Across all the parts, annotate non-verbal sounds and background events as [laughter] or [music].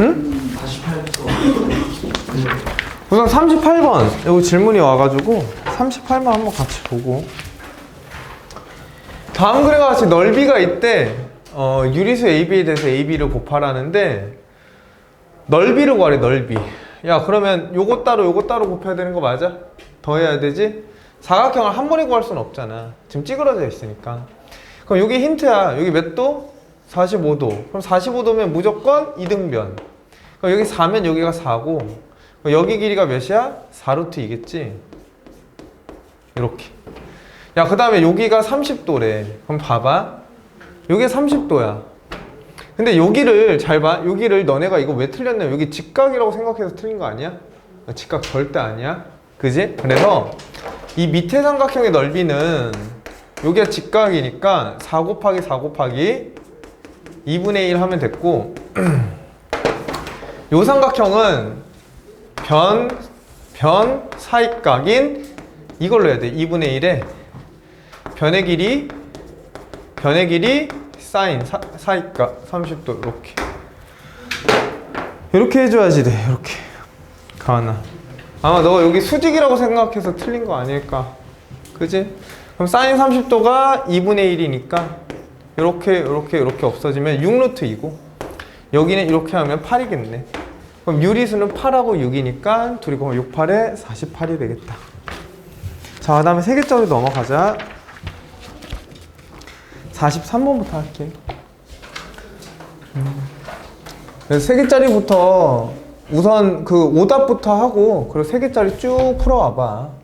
응? 48도. 우선 38번 여기 질문이 와가지고 38번 한번 같이 보고 다음 그림과 같이 넓이가 있대 어, 유리수 AB에 대해서 AB를 곱하라는데 넓이를 구하래 넓이 야 그러면 요거 따로 요거 따로 곱해야 되는 거 맞아? 더해야 되지? 사각형을 한 번에 구할 수는 없잖아 지금 찌그러져 있으니까 그럼 여기 힌트야 여기 몇 도? 45도 그럼 45도면 무조건 이등변 여기 4면 여기가 4고 여기 길이가 몇이야? 4루트 이겠지? 이렇게. 야, 그 다음에 여기가 30도래. 그럼 봐봐. 여기 30도야. 근데 여기를 잘 봐. 여기를 너네가 이거 왜 틀렸냐? 여기 직각이라고 생각해서 틀린 거 아니야? 직각 절대 아니야. 그지? 그래서 이 밑에 삼각형의 넓이는 여기가 직각이니까 4 곱하기 4 곱하기 2분의 1 하면 됐고 [clears throat] 요 삼각형은 변, 변 사익각인 이걸로 해야 돼. 2분의 1에 변의 길이, 변의 길이 사인, 사, 사익각 30도 이렇게. 이렇게 해줘야지 돼. 이렇게. 가나. 아마 너가 여기 수직이라고 생각해서 틀린 거 아닐까. 그지? 그럼 사인 30도가 2분의 1이니까 이렇게, 이렇게, 이렇게 없어지면 6루트이고 여기는 이렇게 하면 8이겠네. 그럼 유리수는 8하고 6이니까 둘이 그럼 6, 8에 48이 되겠다. 자, 그 다음에 세 개짜리 넘어가자. 43번부터 할게. 음. 그래서 세 개짜리부터 우선 그 오답부터 하고 그리고 세 개짜리 쭉 풀어와봐.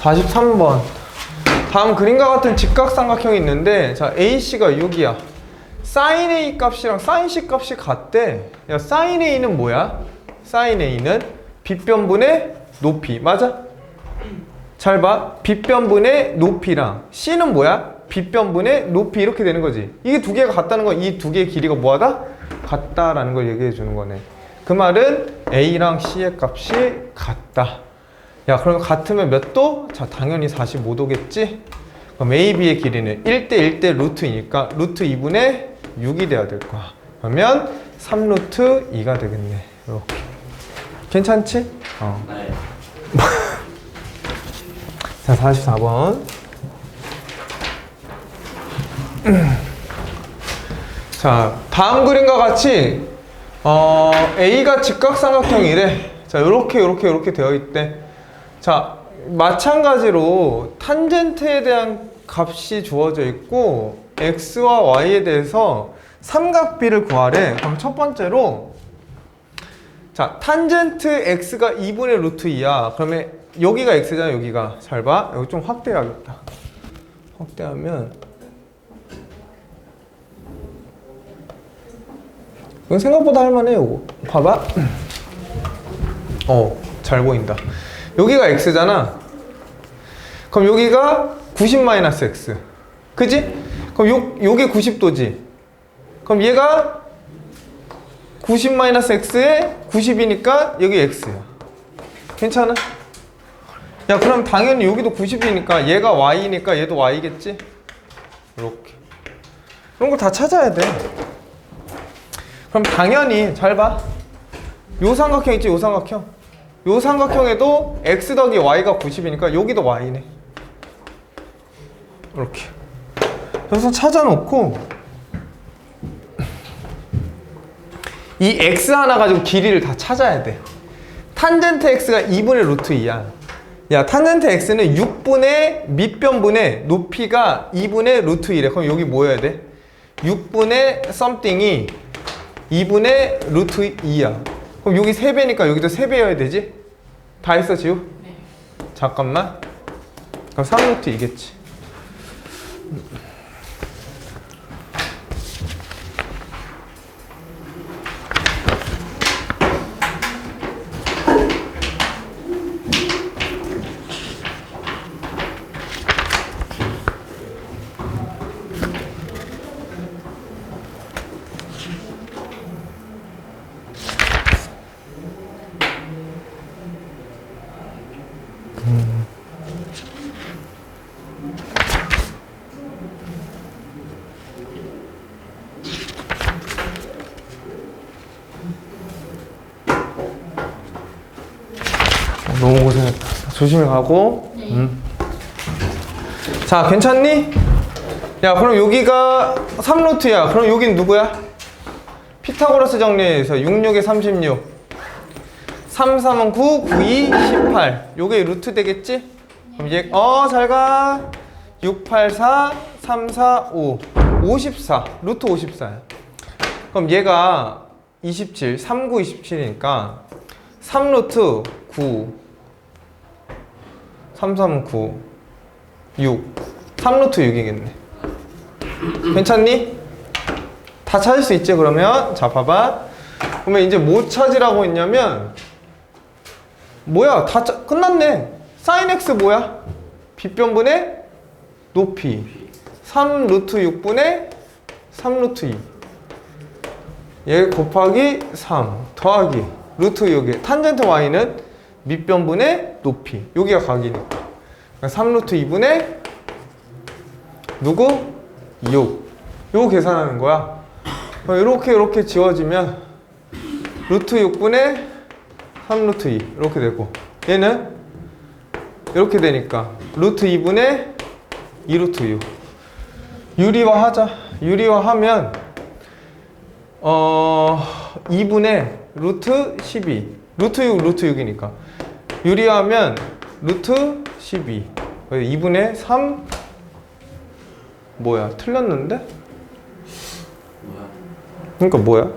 (43번) 다음 그림과 같은 직각삼각형이 있는데 자 AC가 6이야 사인 A 값이랑 사인 C 값이 같대. 야, 사인 A는 뭐야? 사인 A는 빗변분의 높이. 맞아? 잘 봐. 빗변분의 높이랑 C는 뭐야? 빗변분의 높이 이렇게 되는 거지. 이게 두 개가 같다는 건 이 두 개의 길이가 뭐하다? 같다라는 걸 얘기해 주는 거네. 그 말은 A랑 C의 값이 같다. 야, 그러면 같으면 몇 도? 자, 당연히 45도겠지? 그럼 A, B의 길이는 1대 1대 루트이니까 루트 2분의 6이 돼야 될 거야. 그러면 3루트 2가 되겠네. 이렇게. 괜찮지? 어. 네. [laughs] 자, 44번. [clears throat] 자, 다음 그림과 같이 어, A가 직각삼각형이래. 자, 요렇게 요렇게 요렇게 되어 있대. 자, 마찬가지로 탄젠트에 대한 값이 주어져 있고 x와 y에 대해서 삼각비를 구하래. 그럼 첫 번째로 자, 탄젠트 x가 2분의 루트 2야. 그러면 여기가 x잖아, 여기가. 잘 봐. 여기 좀 확대해야겠다. 확대하면 이건 생각보다 할만해, 요거. 봐봐. 어, 잘 보인다. 여기가 x잖아. 그럼 여기가 90 마이너스 x. 그지? 그럼 요, 요게 90도지. 그럼 얘가 90 마이너스 x에 90이니까 여기 x야. 괜찮아? 야, 그럼 당연히 여기도 90이니까 얘가 y니까 얘도 y겠지? 이렇게. 그런 거다 찾아야 돼. 그럼 당연히 잘 봐. 요 삼각형 있지, 요 삼각형. 요 삼각형에도 x 더하기 y가 90이니까 여기도 y네. 이렇게. 그래서 찾아놓고 이 x 하나 가지고 길이를 다 찾아야 돼. 탄젠트 x가 2분의 루트 2야. 야, 탄젠트 x는 6분의 밑변분의 높이가 2분의 루트 1에. 그럼 여기 뭐 해야 돼? 6분의 something이 2분의 루트 2야. 그럼 여기 3배니까 여기도 3배여야 되지? 다 했어, 지우? 네. 잠깐만. 그럼 3루트 2겠지. 조심히 가고. 네. 음. 자, 괜찮니? 야, 그럼 여기가 3루트야. 그럼 여긴 누구야? 피타고라스 정리해서 66에 36. 3, 3은 9, 9, 2, 18. 요게 루트 되겠지? 그럼 얘, 어, 잘 가. 6, 8, 4, 3, 4, 5. 54. 루트 54야. 그럼 얘가 27, 3, 9, 27이니까 3루트 9. 3, 3, 9. 6. 3루트 6이겠네. 괜찮니? 다 찾을 수 있지, 그러면? 자, 봐봐. 그러면 이제 뭐 찾으라고 했냐면, 뭐야, 다 짜, 끝났네. 사인 x 뭐야? 빗변분의 높이. 3 루트 6분의 3 루트 2. 얘 곱하기 3 더하기 루트 6에 탄젠트 y는 밑변분의 높이. 여기가 각이니까. 3 루트 2분의 누구? 6. 요거 계산하는 거야. 이렇게 이렇게 지워지면 루트 6분의 3 루트 2 이렇게 되고 얘는 이렇게 되니까 루트 2분의 2 루트 6 유리화 하자 유리화 하면 어 2분의 루트 12 루트 6 루트 6이니까 유리하면 루트 12 2분의 3 뭐야 틀렸는데? 뭐야? 그러니까 뭐야?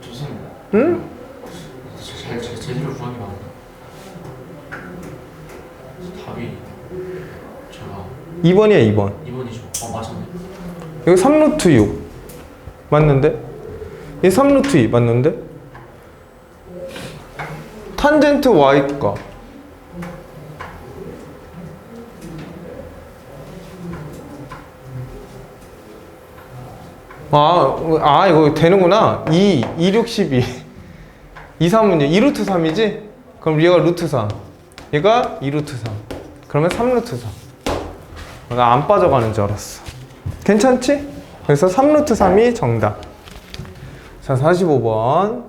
죄송해요. 응? 제, 제, 제대로 구하기 많아. 답이 제가 2번이야 2번 2번이죠. 어 맞았네. 여기 3루트 6 맞는데? 이 3루트 2 맞는데? 탄젠트 y가 아, 아 이거 되는구나 2, 2, 6, 12 2, 3은 2 루트 3이지? 그럼 얘가 루트 3 얘가 2 루트 3 그러면 3 루트 3나안 빠져가는 줄 알았어 괜찮지? 그래서 3 루트 3이 정답. 자, 45번.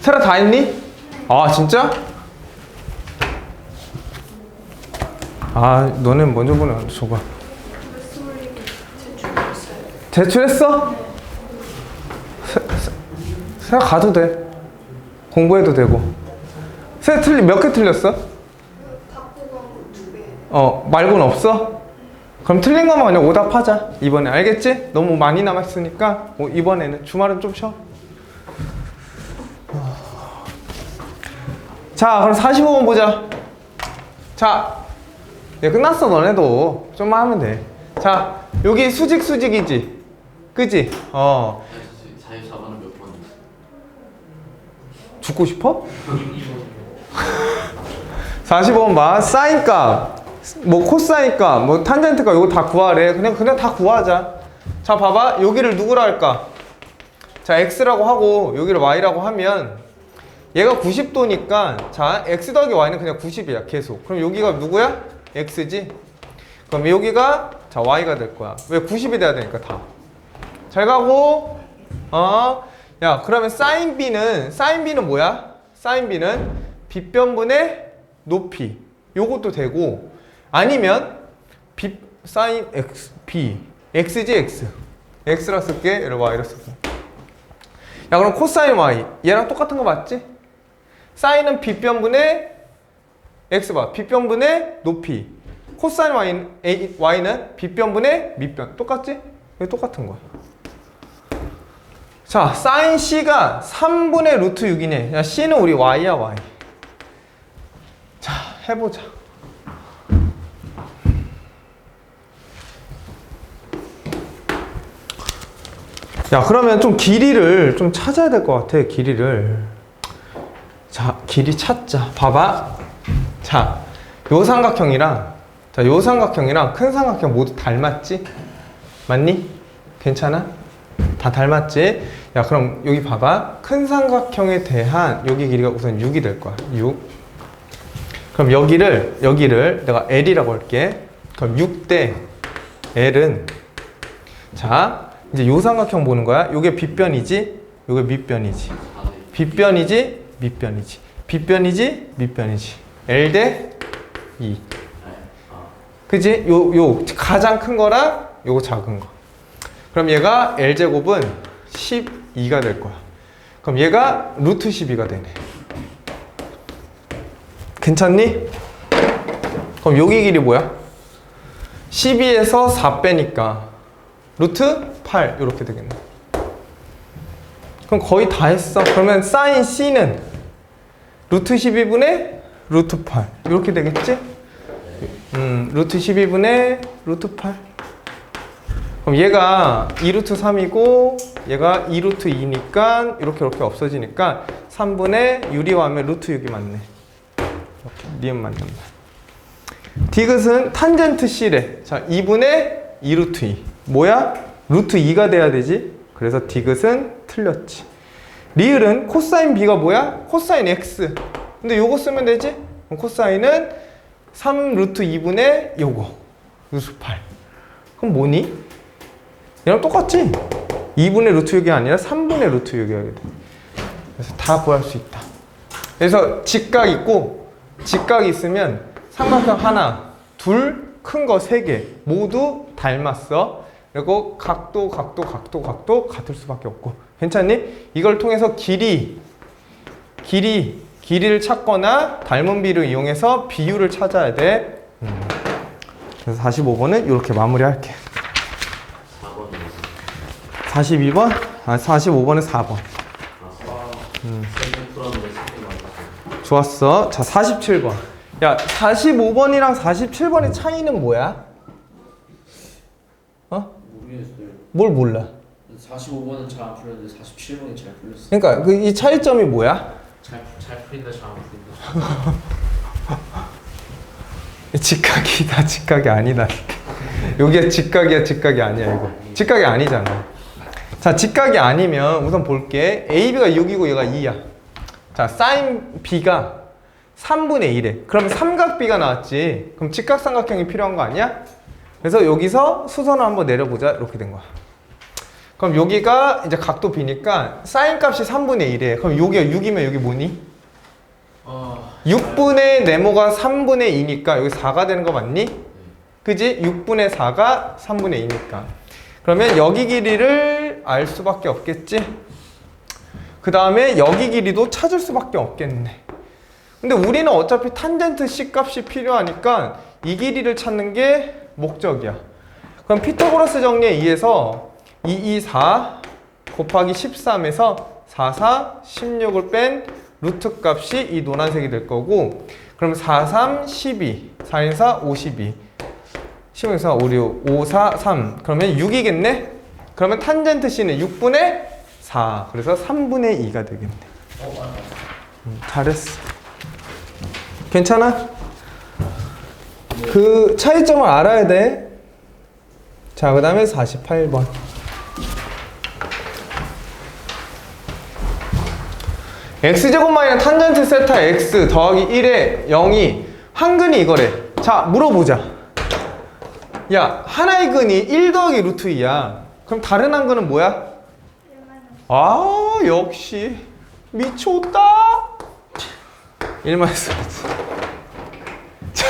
세라 다 했니? 아, 진짜? 아, 너는 먼저 보내. 줘봐. 제출했어? 세, 세, 가도 돼. 공부해도 되고. 세라 틀리, 몇 개 틀렸어? 어 말고는 없어? 그럼 틀린 것만 그냥 오답하자 이번에 알겠지? 너무 많이 남았으니까 어, 이번에는 주말은 좀 쉬어 자 그럼 45번 보자 자 이제 끝났어 너네도. 좀만 하면 돼자 여기 수직 수직이지? 그지? 어. 44번은 몇 번? 죽고 싶어? [laughs] 45번 봐. 사인 값. 뭐 코사인 값. 뭐 탄젠트 값. 이거 다 구하래. 그냥 그냥 다 구하자. 자 봐봐. 여기를 누구라 할까? 자 x라고 하고 여기를 y라고 하면 얘가 90도니까 자 x 더하기 y는 그냥 90이야 계속. 그럼 여기가 누구야? X지? 그럼 여기가 자 y가 될 거야. 왜 90이 돼야 되니까 다 잘 가고. 어 야 그러면 사인 b는 사인 b는 뭐야? 사인 b는 빗변분의 높이. 요것도 되고. 아니면 비 사인 x b. x지 x? x라 쓸게. 얘를 y라 쓸게. 야 그럼 코사인 y. 얘랑 똑같은 거 맞지? 사인은 빗변분의 x 봐. 빗변분의 높이. 코사인 y는, A, y는 빗변분의 밑변. 똑같지? 이거 똑같은 거야. 자 사인 c가 3분의 루트 6이네. 야 c는 우리 y야 y. 자 해보자. 야 그러면 좀 길이를 좀 찾아야 될 것 같아 길이를. 자 길이 찾자. 봐봐 자 요 삼각형이랑 자 요 삼각형이랑 큰 삼각형 모두 닮았지 맞니 괜찮아 다 닮았지 야 그럼 여기 봐봐 큰 삼각형에 대한 여기 길이가 우선 6이 될 거야 6 그럼 여기를 여기를 내가 L이라고 할게 그럼 6 대 L은 자 이제 요 삼각형 보는 거야. 요게 빗변이지, 요게 밑변이지. 빗변이지, 밑변이지. 빗변이지? 밑변이지. L 대 2. 네. 아, 그지? 요, 요 가장 큰 거랑 요거 작은 거. 그럼 얘가 L제곱은 12가 될 거야. 그럼 얘가 루트 12가 되네. 괜찮니? 그럼 여기 길이 뭐야? 12에서 4 빼니까 루트 8 이렇게 되겠네. 그럼 거의 다 했어. 그러면 사인 C는 루트 12분의 루트 8 이렇게 되겠지? 음, 루트 12분의 루트 8. 그럼 얘가 2루트 3이고 얘가 2루트 2니까 이렇게 이렇게 없어지니까 3분의 유리화하면 루트 6이 맞네. 이렇게 니은 말. 디귿은 탄젠트 C래. 자, 2분의 2루트 2. 뭐야? 루트 2가 돼야 되지. 그래서 디귿은 틀렸지. 리을은 코사인 B가 뭐야? 코사인 X. 근데 요거 쓰면 되지? 그럼 코사인은 3 루트 2분의 요거 루트 8 그럼 뭐니? 얘랑 똑같지? 2분의 루트 6이 아니라 3분의 루트 6이 야돼 그래서 다 구할 수 있다 그래서 직각 있고 직각이 있으면 삼각형 하나 둘 큰 거 세 개 모두 닮았어 그리고 각도 각도 각도 각도 같을 수밖에 없고 괜찮니? 이걸 통해서 길이 길이 길이를 찾거나 닮은 비를 이용해서 비율을 찾아야 돼. 음. 그래서 45번은 이렇게 마무리할게. 4번이요. 42번? 아, 45번은 4번. 아, 음. 좋았어. 자, 47번. 야, 45번이랑 47번의 차이는 뭐야? 어? 모르겠어요. 뭘 몰라? 45번은 잘 안 풀렸는데 47번이 잘 풀렸어요. 그러니까 그 이 차이점이 뭐야? 잘, 잘 풀린다, 잘 안 풀린다. [laughs] 직각이다, 직각이 아니다. 여기가 직각이야, 직각이 아니야, 이거. 직각이 아니잖아. 자, 직각이 아니면 우선 볼게. AB가 6이고 얘가 2야. 자, 사인 B가 3분의 1에. 그럼 삼각 B가 나왔지. 그럼 직각삼각형이 필요한 거 아니야? 그래서 여기서 수선을 한번 내려보자. 이렇게 된 거야. 그럼 여기가 이제 각도 B니까 사인 값이 3분의 1에. 그럼 여기가 6이면 여기 뭐니? 아, 6분의 네모가 3분의 2니까 여기 4가 되는 거 맞니? 그지? 6분의 4가 3분의 2니까. 그러면 여기 길이를 알 수밖에 없겠지? 그 다음에 여기 길이도 찾을 수밖에 없겠네. 근데 우리는 어차피 탄젠트 C 값이 필요하니까 이 길이를 찾는 게 목적이야. 그럼 피타고라스 정리에 의해서 2, 2, 4 곱하기 13에서 4, 4, 16을 뺀 루트 값이 이 노란색이 될 거고 그럼 4, 3, 12 4, 1, 4, 52 15, 4, 5, 6 5, 4, 3 그러면 6이겠네? 그러면 탄젠트 C는 6분의 4 그래서 3분의 2가 되겠네 음, 잘했어 괜찮아? 그 차이점을 알아야 돼. 자, 그 다음에 48번. X제곱 마이너스 탄젠트 세타 x 더하기 1에 0이 한 근이 이거래. 자, 물어보자. 야, 하나의 근이 1 더하기 루트 2야. 그럼 다른 한 근은 뭐야? 아, 역시 미쳤다. 1만 스 [laughs]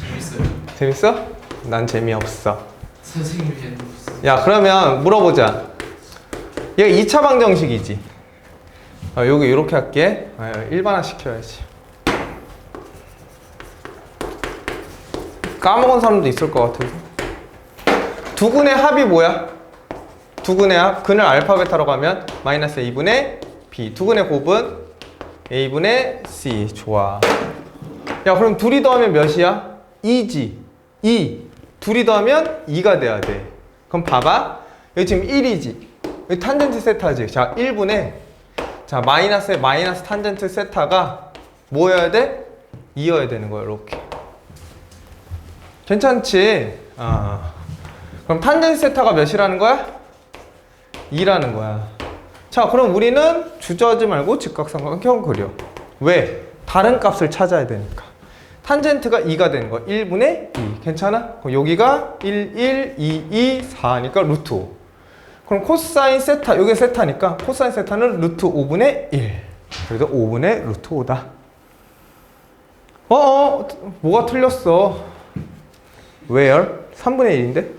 재밌어요. 재밌어? 난 재미없어. 선생님이 해놓으셨어요. 야, 그러면 물어보자. 얘가 2차 방정식이지. 어, 여기 이렇게 할게. 아, 일반화 시켜야지. 까먹은 사람도 있을 것 같아서. 두 근의 합이 뭐야? 두 근의 합. 근을 알파 베타로 가면 마이너스 A분의 B. 두 근의 곱은 A분의 C. 좋아. 야, 그럼 둘이 더하면 몇이야? 2지. 2. 둘이 더하면 2가 돼야 돼. 그럼 봐봐. 여기 지금 1이지. 여기 탄젠트 세타지. 자, 1분의 자, 마이너스에 마이너스 탄젠트 세타가 뭐여야 돼? 2여야 되는 거야, 이렇게. 괜찮지? 아. 그럼 탄젠트 세타가 몇이라는 거야? 2라는 거야. 자, 그럼 우리는 주저하지 말고 직각삼각형 그려. 왜? 다른 값을 찾아야 되니까. 탄젠트가 2가 되는 거. 1분의 2. 괜찮아? 그럼 여기가 1, 1, 2, 2, 4니까 루트 5. 그럼 코사인 세타, 여기 세타니까 코사인 세타는 루트 5분의 1. 그래서 5분의 루트 5다. 어, 어, 뭐가 틀렸어? where? 3분의 1인데?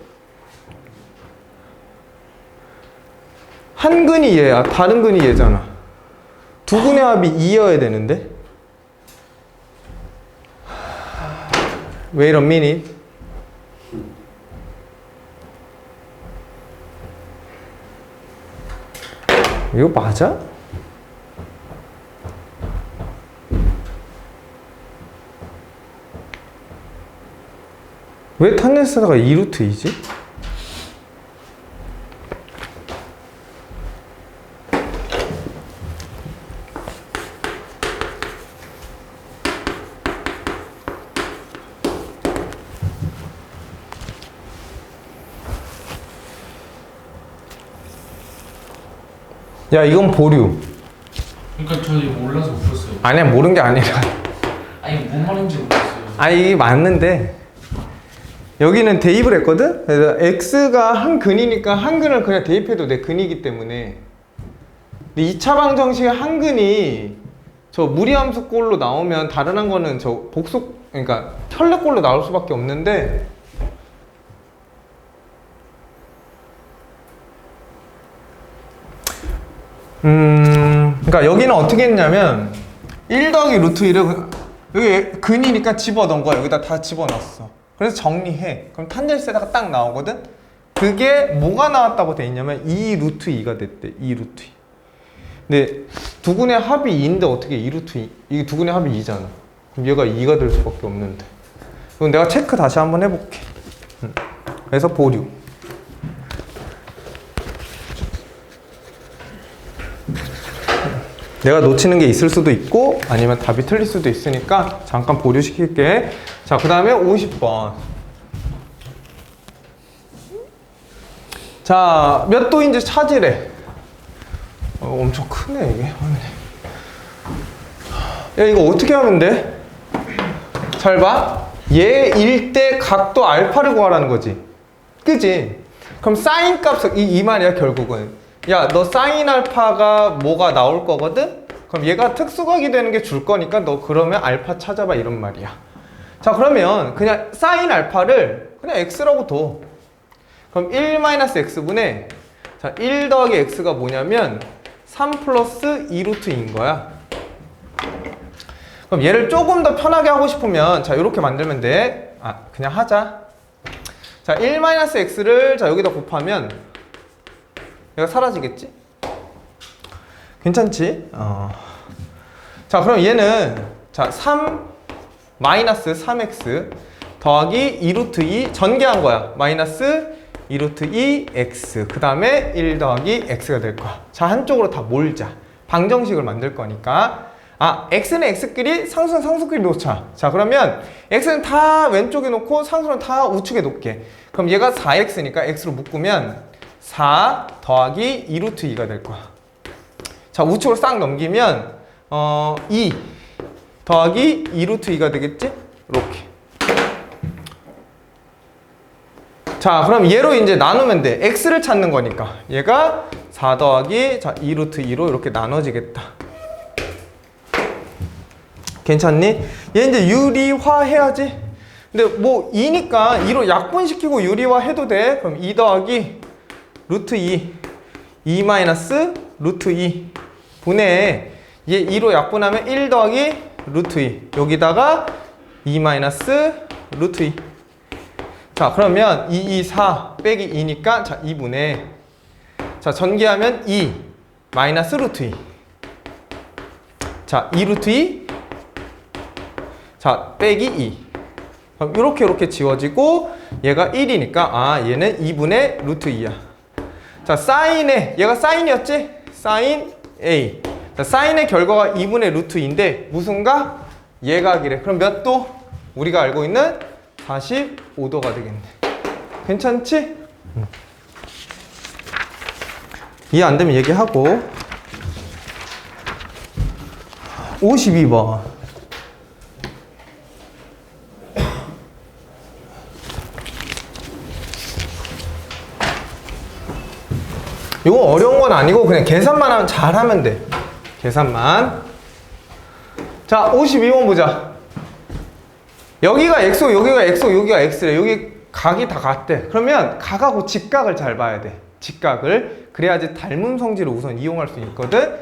한 근이 얘야, 다른 근이 얘잖아. 두 근의 합이 2여야 되는데? Wait a minute. 이거 맞아? 왜 탄젠스가 2루트이지? 야 이건 보류 그러니까 저 이거 몰라서 못 풀었어요. 아니야 모르는 게 아니라 아니 뭔 말인지 모르겠어요. 아 이게 맞는데 여기는 대입을 했거든? 그래서 x가 한 근이니까 한 근을 그냥 대입해도 내 근이기 때문에 근데 2차 방정식의 한 근이 저 무리함수 꼴로 나오면 다른 한 거는 저 복수 그러니까 혈례 꼴로 나올 수밖에 없는데 음. 그러니까 여기는 어떻게 했냐면 1 더하기 루트 1을 여기 근이니까 집어넣은 거야. 여기다 다 집어넣었어. 그래서 정리해. 그럼 탄젠스에다가 딱 나오거든? 그게 뭐가 나왔다고 돼 있냐면 2 루트 2가 됐대. 2 루트 2 근데 두 군의 합이 2인데 어떻게 2 루트 2 이게 두 군의 합이 2잖아. 그럼 얘가 2가 될 수밖에 없는데. 그럼 내가 체크 다시 한번 해볼게. 음. 그래서 보류 내가 놓치는 게 있을 수도 있고 아니면 답이 틀릴 수도 있으니까 잠깐 보류시킬게. 자 그 다음에 50번. 자 몇 도인지 찾으래 어, 엄청 크네 이게. 야 이거 어떻게 하면 돼? 잘봐. 얘 일대 각도 알파를 구하라는 거지. 그지? 그럼 사인 값을 이, 이 말이야 결국은. 야 너 사인 알파가 뭐가 나올 거거든? 그럼 얘가 특수각이 되는 게 줄 거니까 너 그러면 알파 찾아봐 이런 말이야 자 그러면 그냥 사인 알파를 그냥 x라고 둬 그럼 1-x분의 자, 1 더하기 x가 뭐냐면 3 플러스 2루트인 거야 그럼 얘를 조금 더 편하게 하고 싶으면 자 이렇게 만들면 돼. 아 그냥 하자. 자 1-x를 자 여기다 곱하면 얘가 사라지겠지? 괜찮지? 어. 자 그럼 얘는 자 3 마이너스 3x 더하기 2루트 2 전개한 거야. 마이너스 2루트 2x 그 다음에 1 더하기 x가 될 거야. 자 한쪽으로 다 몰자. 방정식을 만들 거니까 아, x는 x끼리, 상수는 상수끼리 놓자. 자, 그러면 x는 다 왼쪽에 놓고 상수는 다 우측에 놓게. 그럼 얘가 4x니까 x로 묶으면 4 더하기 2루트 2가 될 거야. 자, 우측으로 싹 넘기면 어, 2 더하기 2루트 2가 되겠지? 이렇게. 자, 그럼 얘로 이제 나누면 돼. x를 찾는 거니까. 얘가 4 더하기 자, 2루트 2로 이렇게 나눠지겠다. 괜찮니? 얘 이제 유리화 해야지. 근데 뭐 2니까 2로 약분시키고 유리화 해도 돼. 그럼 2 더하기 루트 2 2 마이너스 루트 2 분의 얘 2로 약분하면 1 더하기 루트 2 여기다가 2 마이너스 루트 2 자, 그러면 2, 2, 4 빼기 2니까 자, 2분의 자, 전개하면 2 마이너스 루트 2 자, 2 루트 2 자, 빼기 2 그럼 이렇게 이렇게 지워지고 얘가 1이니까 아, 얘는 2분의 루트 2야. 자, 사인의 얘가 사인이었지? 사인 A 자, 사인의 결과가 2분의 루트 2인데 무슨가? 예각이래 그럼 몇 도? 우리가 알고 있는 45도가 되겠네. 괜찮지? 이해 안 되면 얘기하고. 52번. 이거 어려운 건 아니고 그냥 계산만 하면 잘하면 돼. 계산만. 자, 52번 보자. 여기가 X고 여기가 X고 여기가 X래. 여기 각이 다 같대. 그러면 각하고 직각을 잘 봐야 돼. 직각을. 그래야지 닮은 성질을 우선 이용할 수 있거든.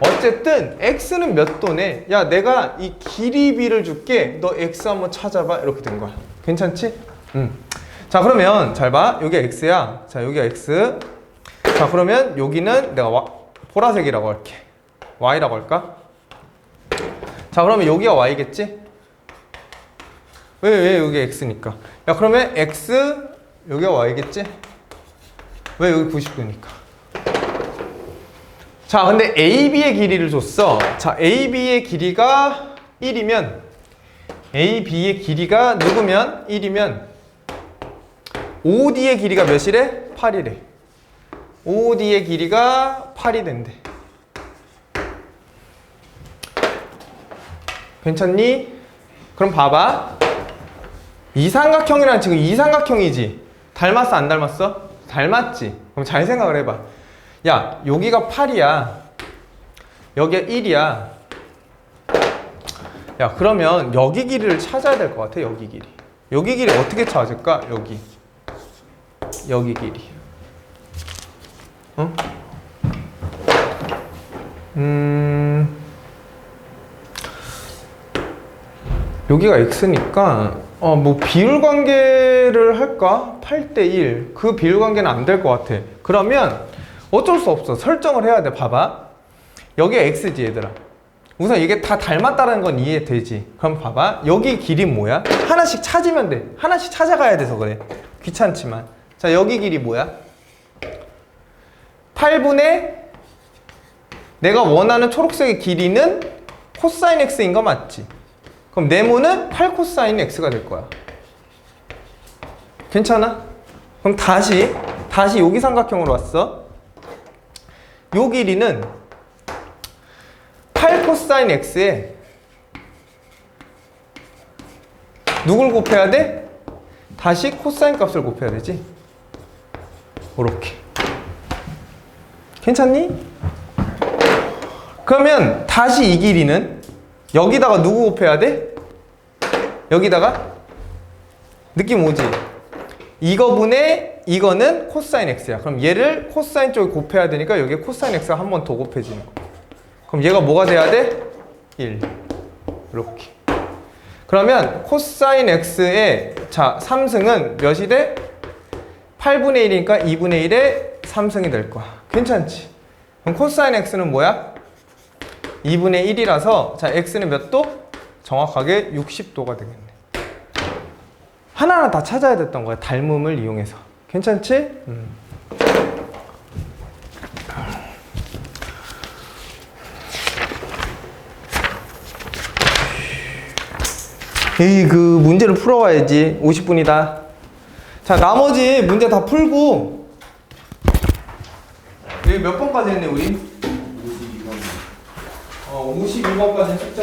어쨌든 X는 몇 도네? 야, 내가 이 길이 B를 줄게. 너 X 한번 찾아봐. 이렇게 된 거야. 괜찮지? 응. 자, 그러면 잘 봐. 여기 X야. 자, 여기가 X. 자, 그러면 여기는 내가 와- 보라색이라고 할게. Y라고 할까? 자 그러면 여기가 y겠지? 왜 왜 여기 x니까 야 그러면 x 여기가 y겠지? 왜 여기 90도니까 자 근데 AB의 길이를 줬어 자 AB의 길이가 1이면 AB의 길이가 누구면 1이면 OD의 길이가 몇이래? 8이래 OD의 길이가 8이 된대 괜찮니? 그럼 봐봐. 이 삼각형이란 지금 이 삼각형이지. 닮았어, 안 닮았어? 닮았지. 그럼 잘 생각을 해봐. 야, 여기가 8이야. 여기가 1이야. 야, 그러면 여기 길이를 찾아야 될 것 같아, 여기 길이. 여기 길이 어떻게 찾을까? 여기. 여기 길이. 어? 음. 여기가 x니까 어 뭐 비율 관계를 할까? 8대 1. 그 비율 관계는 안 될 것 같아. 그러면 어쩔 수 없어. 설정을 해야 돼. 봐봐. 여기가 x지 얘들아. 우선 이게 다 닮았다는 건 이해되지. 그럼 봐봐. 여기 길이 뭐야? 하나씩 찾으면 돼. 하나씩 찾아가야 돼서 그래. 귀찮지만. 자, 여기 길이 뭐야? 8분의 내가 원하는 초록색의 길이는 코사인 x인 거 맞지? 그럼 네모는 8 코사인 x가 될 거야. 괜찮아? 그럼 다시 다시 여기 삼각형으로 왔어. 요 길이는 8 코사인 x에 누굴 곱해야 돼? 다시 코사인 값을 곱해야 되지. 이렇게. 괜찮니? 그러면 다시 이 길이는 여기다가 누구 곱해야 돼? 여기다가 느낌 오지? 이거분의 이거는 코사인 x야. 그럼 얘를 코사인 쪽에 곱해야 되니까 여기에 코사인 x가 한 번 더 곱해지는 거. 그럼 얘가 뭐가 돼야 돼? 1. 이렇게. 그러면 코사인 x의 자 3승은 몇이 돼? 8분의 1이니까 2분의 1의 3승이 될 거야. 괜찮지? 그럼 코사인 x는 뭐야? 2분의 1이라서 자 x는 몇 도? 정확하게 60도가 되겠네. 하나하나 다 찾아야 됐던 거야. 닮음을 이용해서. 괜찮지? 음. 에이 그 문제를 풀어와야지. 50분이다. 자 나머지 문제 다 풀고 여기 몇 번까지 했네 우리? 52번 어 52번까지 숙제